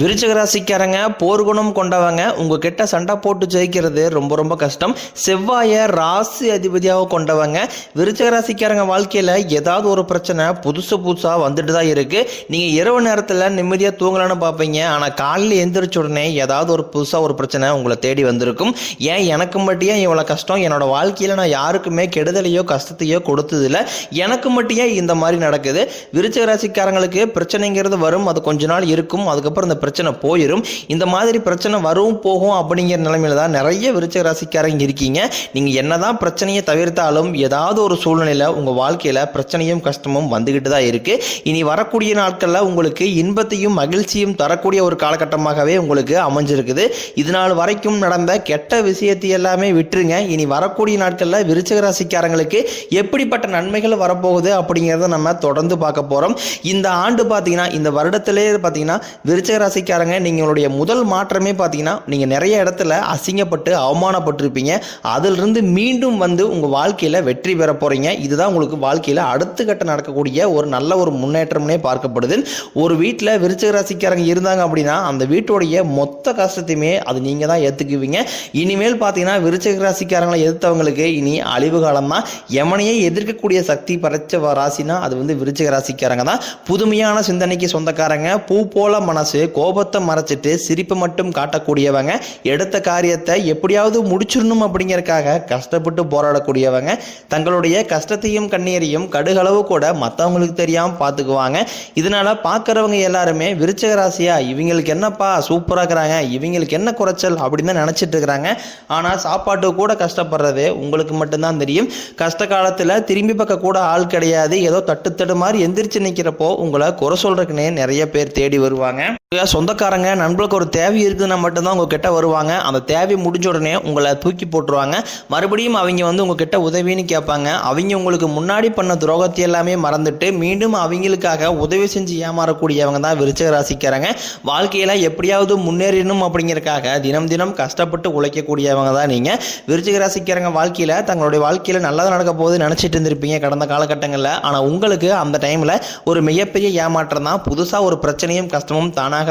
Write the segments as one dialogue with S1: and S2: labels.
S1: விருச்சிக ராசிக்காரங்க போர்க்குணம் கொண்டவங்க உங்ககிட்ட சண்டை போட்டு ஜெயிக்கிறது ரொம்ப ரொம்ப கஷ்டம். செவ்வாயை ராசி அதிபதியாக கொண்டவங்க விருச்சிக ராசிக்காரங்க வாழ்க்கையில் ஏதாவது ஒரு பிரச்சனை புதுசு புதுசாக வந்துட்டு தான் இருக்குது நீங்கள் இரவு நேரத்தில் நிம்மதியாக தூங்கலான்னு பார்ப்பீங்க. ஆனால் காலையில் எந்திரிச்ச உடனே ஏதாவது ஒரு புதுசாக ஒரு பிரச்சனை உங்களை தேடி வந்திருக்கும். ஏன் எனக்கு மட்டும் ஏன் இவ்வளோ கஷ்டம்? என்னோட வாழ்க்கையில் நான் யாருக்குமே கெடுதலையோ கஷ்டத்தையோ கொடுத்ததில்ல. எனக்கு மட்டும் இந்த மாதிரி நடக்குது? விருச்சிக ராசிக்காரங்களுக்கு பிரச்சனைங்கிறது வரும். அது கொஞ்ச நாள் இருக்கும். அதுக்கப்புறம் இந்த பிரச்சனை போயிடும் இந்த மாதிரி பிரச்சனை வரும் போகும் அப்படிங்கிற நிலைமையில தான் நிறைய விருச்சக ராசிக்காரங்க இருக்கீங்க. நீங்கள் என்னதான் பிரச்சனையை தவிர்த்தாலும் ஏதாவது ஒரு சூழ்நிலையில் உங்கள் வாழ்க்கையில் பிரச்சனையும் கஷ்டமும் வந்துக்கிட்டு தான் இருக்குது இனி வரக்கூடிய நாட்களில் உங்களுக்கு இன்பத்தையும் மகிழ்ச்சியும் தரக்கூடிய ஒரு காலகட்டமாகவே உங்களுக்கு அமைஞ்சிருக்குது. இது நாள் வரைக்கும் நடந்த கெட்ட விஷயத்தை எல்லாமே விட்டுருங்க. இனி வரக்கூடிய நாட்களில் விருச்சக ராசிக்காரங்களுக்கு எப்படிப்பட்ட நன்மைகள் வரப்போகுது அப்படிங்கிறத நம்ம தொடர்ந்து பார்க்க போகிறோம் இந்த ஆண்டு பார்த்தீங்கன்னா இந்த வருடத்திலே பார்த்தீங்கன்னா விருச்சக ராசிக்காரங்க நீங்களுடைய முதல் மாற்றமே பார்த்தீங்கன்னா நீங்கள் நிறைய இடத்துல அசிங்கப்பட்டு அவமானப்பட்டிருப்பீங்க. அதிலிருந்து மீண்டும் வந்து உங்கள் வாழ்க்கையில் வெற்றி பெற போகிறீங்க இதுதான் உங்களுக்கு வாழ்க்கையில் அடுத்த கட்ட நடக்கக்கூடிய ஒரு நல்ல ஒரு முன்னேற்றம்னே பார்க்கப்படுது. ஒரு வீட்டில் விருச்சிக ராசிக்காரங்க இருந்தாங்க அப்படின்னா அந்த வீட்டுடைய மொத்த கஷ்டத்தையுமே அது நீங்கள் தான் ஏற்றுக்குவீங்க இனிமேல் பார்த்தீங்கன்னா விருச்சிக ராசிக்காரங்களை எதிர்த்தவங்களுக்கு இனி அழிவு காலம் தான் எமனையே எதிர்க்கக்கூடிய சக்தி படைச்ச வ- ராசினா அது வந்து விருச்சிக ராசிக்காரங்க தான். புதுமையான சிந்தனைக்கு சொந்தக்காரங்க. பூ போல மனசு கோபத்தை மறைச்சிட்டு சிரிப்பை மட்டும் காட்டக்கூடியவங்க எடுத்த காரியத்தை எப்படியாவது முடிச்சிடணும் அப்படிங்கிறக்காக கஷ்டப்பட்டு போராடக்கூடியவங்க தங்களுடைய கஷ்டத்தையும் கண்ணீரையும் கடுகளவு கூட மற்றவங்களுக்கு தெரியாமல் பார்த்துக்குவாங்க இதனால் பார்க்குறவங்க எல்லாருமே விருச்சக ராசியா இவங்களுக்கு என்னப்பா சூப்பராக இருக்கிறாங்க இவங்களுக்கு என்ன குறைச்சல் அப்படின்னு தான் நினச்சிட்டு இருக்கிறாங்க. ஆனால் சாப்பாட்டு கூட கஷ்டப்படுறது உங்களுக்கு மட்டும்தான் தெரியும். கஷ்ட காலத்தில் திரும்பி பார்க்க கூட ஆள் கிடையாது. ஏதோ தட்டு தடு மாதிரி எந்திரிச்சு நிற்கிறப்போ உங்களை குறை சொல்றதுக்குன்னே நிறைய பேர் தேடி வருவாங்க. உங்க சொந்தக்காரங்க நண்பர்களுக்கு ஒரு தேவை இருக்குதுன்னா மட்டும்தான் உங்ககிட்ட வருவாங்க. அந்த தேவை முடிஞ்ச உடனே உங்களை தூக்கி போட்டுருவாங்க. மறுபடியும் அவங்க வந்து உங்ககிட்ட உதவின்னு கேட்பாங்க. அவங்க உங்களுக்கு முன்னாடி பண்ண துரோகத்தை எல்லாமே மறந்துட்டு மீண்டும் அவங்களுக்காக உதவி செஞ்சு ஏமாறக்கூடியவங்க தான் விருச்சக ராசிக்காரங்க. வாழ்க்கையில் எப்படியாவது முன்னேறணும் அப்படிங்கிறக்காக தினம் தினம் கஷ்டப்பட்டு உழைக்கக்கூடியவங்க தான் நீங்கள் விருச்சக ராசிக்காரங்க வாழ்க்கையில் தங்களுடைய வாழ்க்கையில் நல்லதாக நடக்க போது நினச்சிட்டு இருந்திருப்பீங்க கடந்த காலகட்டங்களில். ஆனால் உங்களுக்கு அந்த டைமில் ஒரு மிகப்பெரிய ஏமாற்றம் தான். புதுசாக ஒரு பிரச்சனையும் கஷ்டமும் தானாக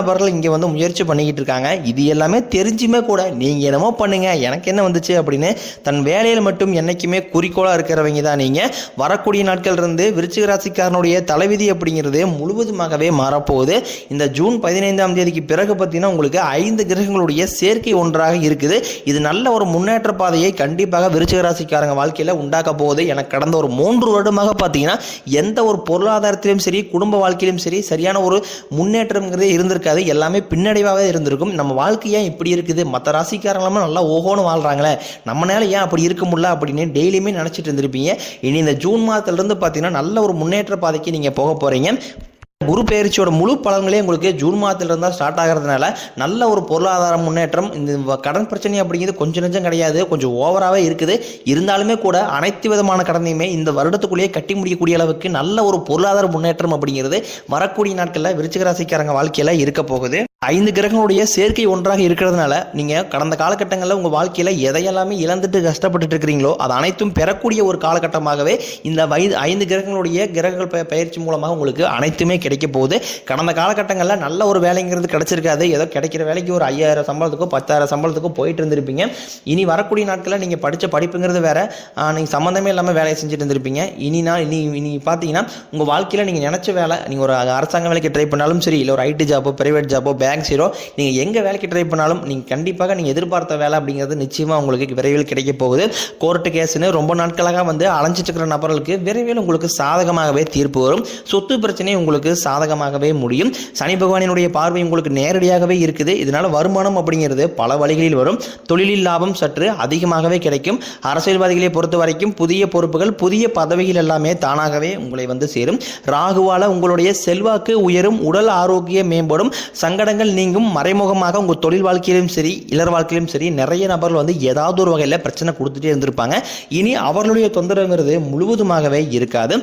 S1: நபர்கள் இங்கே வந்து முயற்சி பண்ணிக்கிட்டு இருக்காங்க. இது எல்லாமே தெரிஞ்சுமே கூட நீங்கள் என்னமோ பண்ணுங்க எனக்கு என்ன வந்துச்சு அப்படின்னு தன் வேலையில் மட்டும் என்றைக்குமே குறிக்கோளாக இருக்கிறவங்க தான் நீங்கள் வரக்கூடிய நாட்கள் இருந்து விருச்சிக ராசிக்காரனுடைய தலைவிதி அப்படிங்கிறது முழுவதுமாகவே மாறப்போகுது. இந்த ஜூன் பதினைந்தாம் தேதிக்கு பிறகு பார்த்தீங்கன்னா உங்களுக்கு ஐந்து கிரகங்களுடைய சேர்க்கை ஒன்றாக இருக்குது. இது நல்ல ஒரு முன்னேற்ற பாதையை கண்டிப்பாக விருச்சிக ராசிக்காரங்க வாழ்க்கையில் உண்டாக்க போகுது. எனக்கு கடந்த ஒரு மூன்று வருடமாக பார்த்தீங்கன்னா எந்த ஒரு பொருளாதாரத்திலும் சரி குடும்ப வாழ்க்கையிலும் சரி சரியான ஒரு முன்னேற்றம்ங்கிறதே இருந்திருக்காது. எல்லாமே பின்னடைவாகவே இருந்திருக்கும். நம்ம வாழ்க்கை ஏன் இப்படி இருக்குது? மற்ற ராசிக்காரங்களாம நல்லா ஓஹோன்னு வாழ்கிறாங்களே நம்மளால ஏன் அப்படி இருக்க முடியல அப்படின்னு டெய்லியுமே நினச்சிட்டு இருந்திருப்பீங்க. இனி இந்த ஜூன் மாதத்துலேருந்து பார்த்தீங்கன்னா நல்ல ஒரு முன்னேற்ற பாதைக்கு நீங்கள் போக போகிறீங்க குரு பயிற்சியோட முழு பலன்களே உங்களுக்கு ஜூன் மாதத்துல இருந்தால் ஸ்டார்ட் ஆகிறதுனால நல்ல ஒரு பொருளாதார முன்னேற்றம். இந்த கடன் பிரச்சனை அப்படிங்கிறது கொஞ்சம் நெஞ்சம் கிடையாது. கொஞ்சம் ஓவராகவே இருக்குது. இருந்தாலுமே கூட அனைத்து விதமான கடனையுமே இந்த வருடத்துக்குள்ளேயே கட்டி முடிக்கக்கூடிய அளவுக்கு நல்ல ஒரு பொருளாதார முன்னேற்றம் அப்படிங்கிறது வரக்கூடிய நாட்களில் விருச்சிக ராசிக்காரங்க வாழ்க்கையில் இருக்க போகுது. ஐந்து கிரகங்களுடைய சேர்க்கை ஒன்றாக இருக்கிறதுனால நீங்கள் கடந்த காலகட்டங்களில் உங்கள் வாழ்க்கையில் எதையெல்லாமே இழந்துட்டு கஷ்டப்பட்டுட்டு இருக்கிறீங்களோ அது அனைத்தும் பெறக்கூடிய ஒரு காலகட்டமாகவே இந்த வயது ஐந்து கிரகங்களுடைய கிரகங்கள் பயிற்சி மூலமாக உங்களுக்கு அனைத்துமே கிடைக்க போகுது. கடந்த காலகட்டங்களில் நல்ல ஒரு வேலைங்கிறது கிடைச்சிருக்காது. ஏதோ கிடைக்கிற வேலைக்கு ஒரு ஐயாயிரம் சம்பளத்துக்கோ பத்தாயிரம் சம்பளத்துக்கோ போயிட்டு இருந்திருப்பீங்க. இனி வரக்கூடிய நாட்களில் நீங்கள் படித்த படிப்புங்கிறது வேற. நீங்கள் சம்மந்தமே இல்லாமல் வேலையை செஞ்சுட்டு இருந்திருப்பீங்க. இனி நான் இனி இனி பார்த்தீங்கன்னா உங்கள் வாழ்க்கையில் நீங்கள் நினச்ச வேலை நீங்கள் ஒரு அரசாங்க வேலைக்கு ட்ரை பண்ணாலும் சரி இல்லை ஒரு ஐடி ஜாபோ பிரைவேட் ஜாபோ பேங்க் ஜீரோ நீங்கள் எங்கே வேலைக்கு ட்ரை பண்ணாலும் நீங்கள் கண்டிப்பாக நீங்கள் எதிர்பார்த்த வேலை அப்படிங்கிறது நிச்சயமாக உங்களுக்கு விரைவில் கிடைக்க போகுது. கோர்ட்டு கேஸ்னு ரொம்ப நாட்களாக வந்து அலைஞ்சிட்டு இருக்கிற நபர்களுக்கு விரைவில் உங்களுக்கு சாதகமாகவே தீர்ப்பு வரும். சொத்து பிரச்சனை உங்களுக்கு சாதகமாகவே முடியும். சனி பகவானினுடைய பார்வை உங்களுக்கு நேரடியாகவே இருக்குது. இதனால் வருமானம் அப்படிங்கிறது பல வழிகளில் வரும். தொழிலில் லாபம் சற்று அதிகமாகவே கிடைக்கும். அரசியல்வாதிகளை பொறுத்த வரைக்கும் புதிய பொறுப்புகள் புதிய பதவிகள் எல்லாமே தானாகவே உங்களை வந்து சேரும். ராகுவால உங்களுடைய செல்வாக்கு உயரும். உடல் ஆரோக்கியம் மேம்படும். சங்கடங்கள் சங்கடங்கள் நீங்கும் மறைமுகமாக உங்கள் தொழில் வாழ்க்கையிலும் சரி இளர் வாழ்க்கையிலும் சரி நிறைய நபர்கள் வந்து ஏதாவது ஒரு வகையில் பிரச்சனை கொடுத்துட்டே இருந்திருப்பாங்க. இனி அவர்களுடைய தொந்தரவுங்கிறது முழுவதுமாகவே இருக்காது.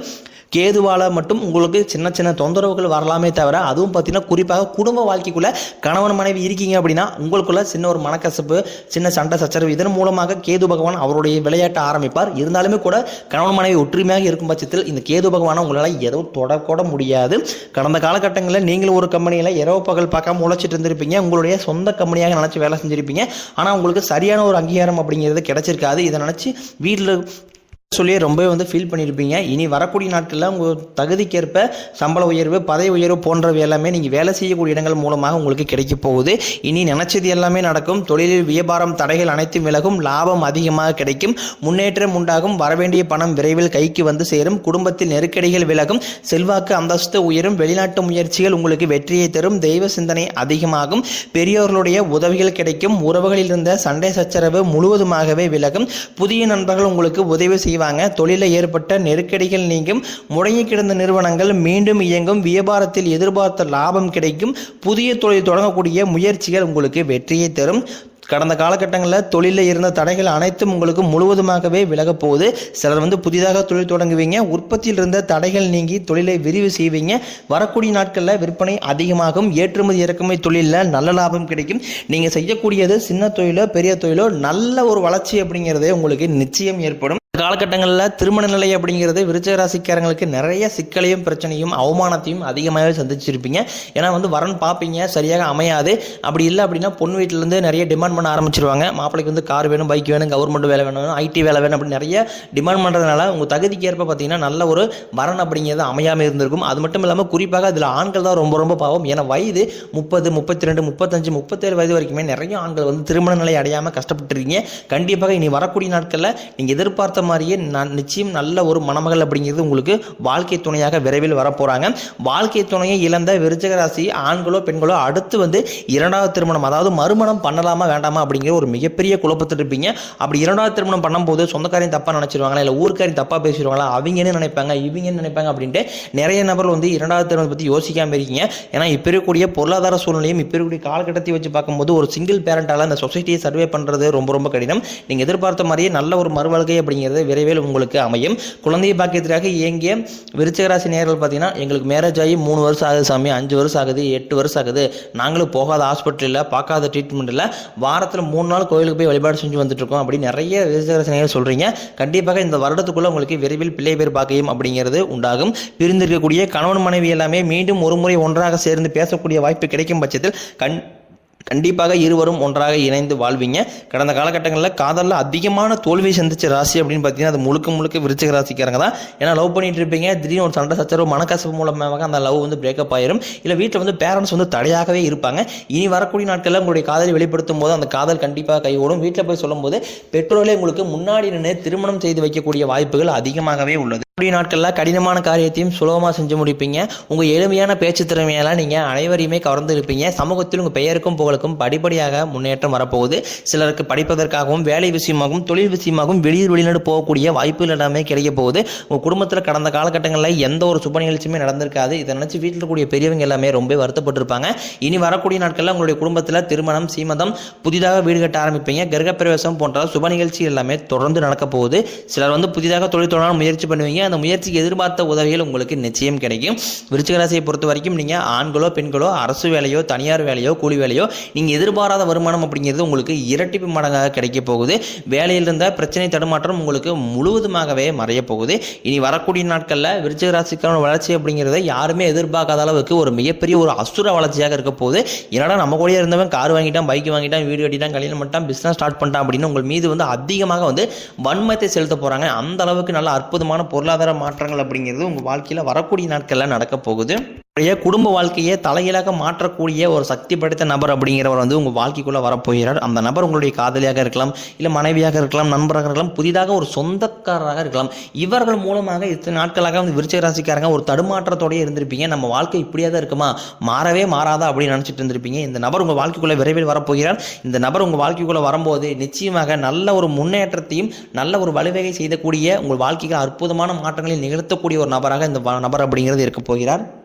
S1: கேதுவால் மட்டும் உங்களுக்கு சின்ன சின்ன தொந்தரவுகள் வரலாமே தவிர அதுவும் பார்த்தீங்கன்னா குறிப்பாக குடும்ப வாழ்க்கைக்குள்ள கணவன் மனைவி இருக்கீங்க அப்படின்னா உங்களுக்குள்ள சின்ன ஒரு மனக்கசப்பு சின்ன சண்டை சச்சரவு இதன் மூலமாக கேது பகவான் அவருடைய விளையாட்டை ஆரம்பிப்பார். இருந்தாலுமே கூட கணவன் மனைவி ஒற்றுமையாக இருக்கும் பட்சத்தில் இந்த கேது பகவானை உங்களால் எதுவும் தொடக்கூட முடியாது. கடந்த காலகட்டங்களில் நீங்களும் ஒரு கம்பெனியில் இரவு பகல் பார்க்காம உழைச்சிட்டு இருந்திருப்பீங்க. உங்களுடைய சொந்த கம்பெனியாக நினச்சி வேலை செஞ்சிருப்பீங்க. ஆனால் உங்களுக்கு சரியான ஒரு அங்கீகாரம் அப்படிங்கிறது கிடைச்சிருக்காது. இதை நினச்சி வீட்டில் சொல்லி ரொம்பவே வந்து ஃபீல் பண்ணியிருப்பீங்க இனி வரக்கூடிய நாட்களில் உங்கள் தகுதிக்கேற்ப சம்பள உயர்வு பதவி உயர்வு போன்றவை எல்லாமே நீங்கள் வேலை செய்யக்கூடிய இடங்கள் மூலமாக உங்களுக்கு கிடைக்க போகுது. இனி நினைச்சது எல்லாமே நடக்கும். தொழிலில் வியாபாரம் தடைகள் அனைத்தும் விலகும். லாபம் அதிகமாக கிடைக்கும். முன்னேற்றம் உண்டாகும். வரவேண்டிய பணம் விரைவில் கைக்கு வந்து சேரும். குடும்பத்தில் நெருக்கடிகள் விலகும். செல்வாக்கு அந்தஸ்து உயரும். வெளிநாட்டு முயற்சிகள் உங்களுக்கு வெற்றியை தரும். தெய்வ சிந்தனை அதிகமாகும். பெரியோர்களுடைய உதவிகள் கிடைக்கும். உறவுகளில் இருந்த சண்டை சச்சரவு முழுவதுமாகவே விலகும். புதிய நண்பர்கள் உங்களுக்கு உதவி செய்வாங்க. தொழிலில் ஏற்பட்ட நெருக்கடிகள் நீங்கும். முடங்கி கிடந்த நிறுவனங்கள் மீண்டும் இயங்கும். வியாபாரத்தில் எதிர்பார்த்த லாபம் கிடைக்கும். புதிய தொழில் தொடங்கக்கூடிய முயற்சிகள் உங்களுக்கு வெற்றியை தரும். கடந்த காலகட்டங்களில் தொழிலில் இருந்த தடைகள் அனைத்தும் உங்களுக்கு முழுவதுமாகவே விலகப் போகுது. சிலர் வந்து புதிதாக தொழில் தொடங்குவீங்க. உற்பத்தியில் இருந்த தடைகள் நீங்கி தொழிலை விரிவு செய்வீங்க. வரக்கூடிய நாட்களில் விற்பனை அதிகமாகும். ஏற்றுமதி இறக்குமதி தொழிலில் நல்ல லாபம் கிடைக்கும். நீங்கள் செய்யக்கூடியது சின்ன தொழிலோ பெரிய தொழிலோ நல்ல ஒரு வளர்ச்சி அப்படிங்கிறதே உங்களுக்கு நிச்சயம் ஏற்படும். காலகட்டங்களில் திருமண நிலை அப்படிங்கிறது விருச்சக ராசிக்காரங்களுக்கு நிறைய சிக்கலையும் பிரச்சனையும் அவமானத்தையும் அதிகமாகவே சந்திச்சிருப்பீங்க. ஏன்னா வந்து வரன் பார்ப்பீங்க சரியாக அமையாது. அப்படி இல்லை அப்படின்னா பொண்ணு வீட்டிலேருந்து நிறைய டிமாண்ட் பண்ண ஆரம்பிச்சிருவாங்க. மாப்பிளைக்கு வந்து கார் வேணும் பைக் வேணும் கவர்மெண்ட் வேலை வேணும் ஐடி வேலை வேணும் அப்படின்னு நிறைய டிமாண்ட் பண்ணுறதுனால உங்கள் தகுதிக்கு ஏற்ப பார்த்தீங்கன்னா நல்ல ஒரு வரன் அப்படிங்கிறது அமையாமல் இருந்திருக்கும். அது மட்டும் இல்லாமல் குறிப்பாக அதில் ஆண்கள் தான் ரொம்ப ரொம்ப பாவம். ஏன்னா வயது முப்பது முப்பத்தி ரெண்டு முப்பத்தஞ்சு முப்பத்தேழு வயது வரைக்குமே நிறைய ஆண்கள் வந்து திருமண நிலை அடையாமல் கஷ்டப்பட்டுருக்கீங்க. கண்டிப்பாக இனி வரக்கூடிய நாட்களில் நீங்கள் எதிர்பார்த்த மாதிரியே நான் நிச்சயம் நல்ல ஒரு மணமகள் அப்படிங்கிறது உங்களுக்கு வாழ்க்கை துணையாக விரைவில் வரப்போகிறாங்க வாழ்க்கை துணையை இழந்த விருச்சக ராசி ஆண்களோ பெண்களோ அடுத்து வந்து இரண்டாவது திருமணம் அதாவது மறுமணம் பண்ணலாமா வேண்டாமா அப்படிங்கிற ஒரு மிகப்பெரிய குழப்பத்தில் இருப்பீங்க. அப்படி இரண்டாவது திருமணம் பண்ணும்போது சொந்தக்காரையும் தப்பாக நினச்சிருவாங்களா இல்லை ஊருக்காரையும் தப்பாக பேசிடுவாங்களா அவங்க என்ன நினைப்பாங்க இவங்க என்ன நினைப்பாங்க அப்படின்ட்டு நிறைய நபர்கள் வந்து இரண்டாவது திருமணத்தை பற்றி யோசிக்காமல் இருக்கீங்க. ஏன்னா இப்போ இருக்கக்கூடிய பொருளாதார சூழ்நிலையும் இப்போ இருக்கக்கூடிய காலகட்டத்தை வச்சு பார்க்கும்போது ஒரு சிங்கிள் பேரண்டால் அந்த சொசைட்டியை சர்வே பண்ணுறது ரொம்ப ரொம்ப கடினம். நீங்கள் எதிர்பார்த்த மாதிரியே நல்ல ஒரு மறுவாழ்க்கை அப்படிங்கிறது விரைவில் உங்களுக்கு அமையும். குழந்தை பாக்கியத்திற்காக இயங்கிய விருச்சிகராசி நேர்கள் பார்த்தீங்கன்னா எங்களுக்கு மேரேஜ் ஆகி மூணு வருஷம் ஆகுது சாமி அஞ்சு வருஷம் ஆகுது எட்டு வருஷம் ஆகுது. நாங்களும் போகாத ஹாஸ்பிட்டலில் பார்க்காத ட்ரீட்மெண்ட்டில் வாரத்தில் மூணு நாள் கோயிலுக்கு போய் வழிபாடு செஞ்சு வந்துட்டுருக்கோம் இருக்கோம். நிறைய விருச்சிகராசி நேர்கள் சொல்கிறீங்க கண்டிப்பாக இந்த வருடத்துக்குள்ளே உங்களுக்கு விரைவில் பிள்ளை பேர் பாக்கியம் அப்படிங்கிறது உண்டாகும். பிரிந்திருக்கக்கூடிய கணவன் மனைவி எல்லாமே மீண்டும் ஒரு முறை ஒன்றாக சேர்ந்து பேசக்கூடிய வாய்ப்பு கிடைக்கும் பட்சத்தில் கண் கண்டிப்பாக இருவரும் ஒன்றாக இணைந்து வாழ்வீங்க. கடந்த காலகட்டங்களில் காதலில் அதிகமான தோல்வியை சந்திச்ச ராசி அப்படின்னு பார்த்தீங்கன்னா அது முழுக்க முழுக்க விருச்சிக ராசிக்காரங்க தான். ஏன்னா லவ் பண்ணிட்டு இருப்பீங்க. திடீர்னு ஒரு சண்டை சச்சரவு மனக்கசப்பு மூலமாக அந்த லவ் வந்து பிரேக்கப் ஆயிரும். இல்லை வீட்டில் வந்து பேரண்ட்ஸ் வந்து தடையாகவே இருப்பாங்க. இனி வரக்கூடிய நாட்களில் உங்களுடைய காதலை வெளிப்படுத்தும் போது அந்த காதல் கண்டிப்பாக கைகூடும். வீட்டில் போய் சொல்லும்போது பெற்றோர்களே உங்களுக்கு முன்னாடி நின்று திருமணம் செய்து வைக்கக்கூடிய வாய்ப்புகள் அதிகமாகவே உள்ளது. கூடிய நாட்களில் கடினமான காரியத்தையும் சுலபமாக செஞ்சு முடிப்பீங்க. உங்கள் எளிமையான பேச்சு திறமையெல்லாம் நீங்கள் அனைவரையுமே கவர்ந்து இருப்பீங்க. சமூகத்தில் உங்கள் பெயருக்கும் மாணவர்களுக்கும் படிப்படியாக முன்னேற்றம் வரப்போகுது. சிலருக்கு படிப்பதற்காகவும் வேலை விஷயமாகவும் தொழில் விஷயமாகவும் வெளியூர் வெளிநாடு போகக்கூடிய வாய்ப்புகள் எல்லாமே கிடைக்க போகுது. உங்கள் குடும்பத்தில் கடந்த காலகட்டங்களில் எந்த ஒரு சுப நிகழ்ச்சியுமே நடந்திருக்காது. இதை நினச்சி வீட்டில் இருக்கக்கூடிய பெரியவங்க எல்லாமே ரொம்ப வருத்தப்பட்டிருப்பாங்க. இனி வரக்கூடிய நாட்களில் உங்களுடைய குடும்பத்தில் திருமணம் சீமதம் புதிதாக வீடு கட்ட ஆரம்பிப்பீங்க. கிரகப்பிரவேசம் போன்ற சுப நிகழ்ச்சி எல்லாமே தொடர்ந்து நடக்க போகுது. சிலர் வந்து புதிதாக தொழில் தொடர முயற்சி பண்ணுவீங்க. அந்த முயற்சிக்கு எதிர்பார்த்த உதவிகள் உங்களுக்கு நிச்சயம் கிடைக்கும். விருச்சிகராசியை பொறுத்த வரைக்கும் நீங்கள் ஆண்களோ பெண்களோ அரசு வேலையோ தனியார் வேலையோ கூலி வேலையோ நீங்கள் எதிர்பாராத வருமானம் அப்படிங்கிறது உங்களுக்கு இரட்டிப்பு மடங்காக கிடைக்க போகுது. வேலையில் இருந்த பிரச்சனை தடுமாற்றம் உங்களுக்கு முழுவதுமாகவே மறைய போகுது. இனி வரக்கூடிய நாட்களில் விருச்சிக ராசிக்கான வளர்ச்சி அப்படிங்கிறத யாருமே எதிர்பார்க்காத அளவுக்கு ஒரு மிகப்பெரிய ஒரு அசுர வளர்ச்சியாக இருக்க போகுது. என்னடா நம்ம கூடயே இருந்தவன் கார் வாங்கிட்டான் பைக் வாங்கிட்டான் வீடு கட்டிட்டான் கல்யாணம் பண்ணிட்டான் பிஸ்னஸ் ஸ்டார்ட் பண்ணிட்டான் அப்படின்னு உங்கள் மீது வந்து அதிகமாக வந்து வன்மத்தை செலுத்த போகிறாங்க அந்த அளவுக்கு நல்ல அற்புதமான பொருளாதார மாற்றங்கள் அப்படிங்கிறது உங்கள் வாழ்க்கையில் வரக்கூடிய நாட்களில் நடக்க போகுது. குடும்ப வாழ்க்கையை தலையிலாக மாற்றக்கூடிய ஒரு சக்தி படைத்த நபர் அப்படிங்கிறவர் வந்து உங்கள் வாழ்க்கைக்குள்ளே வரப்போகிறார். அந்த நபர் உங்களுடைய காதலியாக இருக்கலாம் இல்லை மனைவியாக இருக்கலாம் நண்பராக இருக்கலாம் புதிதாக ஒரு சொந்தக்காரராக இருக்கலாம். இவர்கள் மூலமாக இத்தனை நாட்களாக வந்து விருச்சிக ராசிக்காரங்க ஒரு தடுமாற்றத்தோடயே இருந்திருப்பீங்க. நம்ம வாழ்க்கை இப்படியாக தான் இருக்குமா? மாறவே மாறாதா அப்படின்னு நினச்சிட்டு இருந்திருப்பீங்க. இந்த நபர் உங்கள் வாழ்க்கைக்குள்ளே விரைவில் வரப்போகிறார். இந்த நபர் உங்கள் வாழ்க்கைக்குள்ளே வரும்போது நிச்சயமாக நல்ல ஒரு முன்னேற்றத்தையும் நல்ல ஒரு வலுவகை செய்யக்கூடிய உங்கள் வாழ்க்கைக்கு அற்புதமான மாற்றங்களை நிகழ்த்தக்கூடிய ஒரு நபராக இந்த நபர் அப்படிங்கிறது இருக்க போகிறார்.